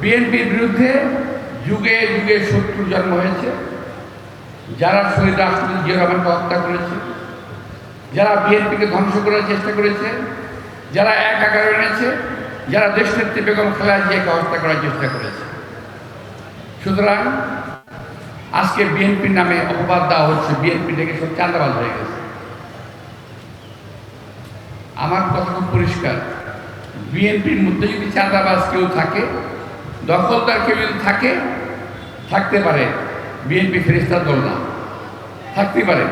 বিএনপির বিরুদ্ধে যুগে যুগে শত্রু জন্ম হয়েছে। যারা শহীদ রাষ্ট্রপতি জিয়া রহমানকে হত্যা করেছে, যারা বিএনপিকে ধ্বংস করার চেষ্টা করেছে, যারা এক আকার এনেছে, যারা দেশনেত্রী বেগম খালেদা জিয়াকে হত্যা করার চেষ্টা করেছে। সুতরাং আজকে বিএনপির নামে অপবাদ দেওয়া হচ্ছে, বিএনপি থেকে সব চাঁদাবাজ হয়ে গেছে। আমার কথা খুব পরিষ্কার। বিএনপির মধ্যে যদি চাঁদাবাজ কেউ থাকে দখলদার কেউ যদি থাকে, থাকতে পারে। বিএনপি ফেরিস্তার দল না। থাকতে পারে।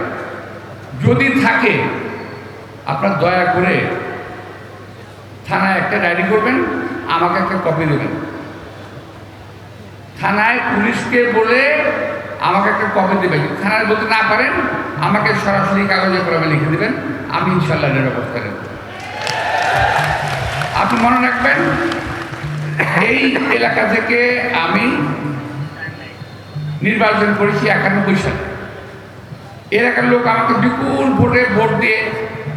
যদি থাকে, আপনার দয়া করে থানায় একটা ডায়েরি করবেন, আমাকে একটা কপি দেবেন। থানায় পুলিশকে বলে আমাকে একটা কপি দেবেন। থানায় বলতে না পারেন, আমাকে সরাসরি কাগজে কলমে লিখে দেবেন। আমি ইনশাল্লাহ ব্যবস্থা নেব আপনি মনে রাখবেন এই এলাকা থেকে আমি নির্বাচন করেছি একানব্বই সালে। এলাকার লোক আমাকে বিপুল ভোটে ভোট দিয়ে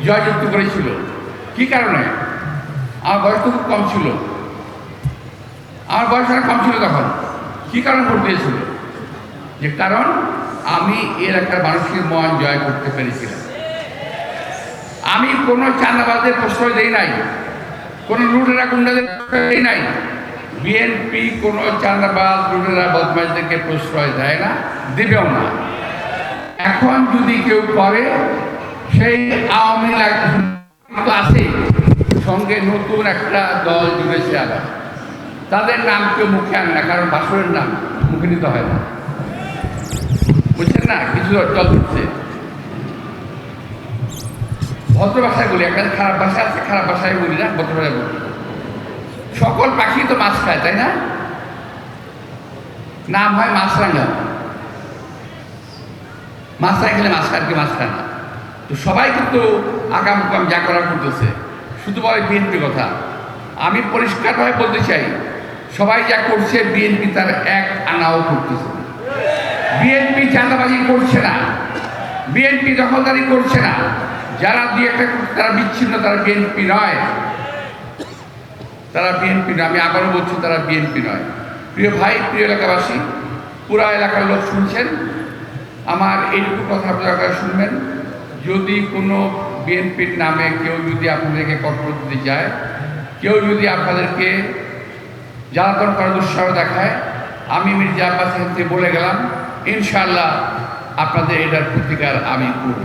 জয়যুক্ত করেছিল। কি কারণে? আমার বয়স তো খুব কম ছিল। আমার বয়স অনেক কম ছিল তখন। কি কারণে ভোট দিয়েছিল? যে কারণ আমি এলাকার মানুষের মন জয় করতে পেরেছিলাম। আমি কোনো চাঁদাবাজের প্রশ্রয় দেই নাই, কোনো লুটেরা, গুন্ডাদের দেই নাই। বিএনপি কোনো চাঁদাবাজ, লুটেরা বদমাইশদেরকে প্রশ্রয় দেয় না, দেবেও না। এখন যদি কেউ করে, সেই আওয়ামী লীগ আছে, সঙ্গে নতুন একটা দল জুড়েছে আবার। তাদের নাম কেউ মুখে আনে না, কারণ বাসরের নাম মুখে নিতে হয় না। বুঝছেন না? কিছু চল দিচ্ছে ভদ্র ভাষায় বলি একটা খারাপ ভাষা আছে, খারাপ ভাষায় বলি না, ভদ্র ভাষায় বলি। সকল পাখি তো মাছ খায়, তাই না? নাম হয় মাছরাঙা। মাছ না খেলে মাছ খায় কি মাছ খায় না তো সবাই কিন্তু আগাম কাম যা করার করতেছে। শুধু বলে বিএনপি কথা। আমি পরিষ্কারভাবে বলতে চাই, সবাই যা করছে বিএনপি তার এক আনাও করতেছে। বিএনপি চাঁদাবাজি করছে না। বিএনপি দখলদারি করছে না। যারা দুই একটা তারা বিচ্ছিন্ন, তারা বিএনপি নয়। তারা বিএনপি নয়, আমি আবারও বলছি তারা বিএনপি নয়। প্রিয় ভাই, প্রিয় এলাকাবাসী, পুরা এলাকার লোক শুনছেন, আমার এইটুকু কথা আপনারা শুনবেন। যদি কোনো বিএনপির নামে কেউ যদি আপনাদেরকে কঠোর দিতে যায় কেউ যদি আপনাদেরকে জ্বালাতন করার দুঃসাহ দেখায়, আমি মির্জা আব্বাস বলে গেলাম ইনশাল্লাহ আপনাদের এটার প্রতিকার আমি করব।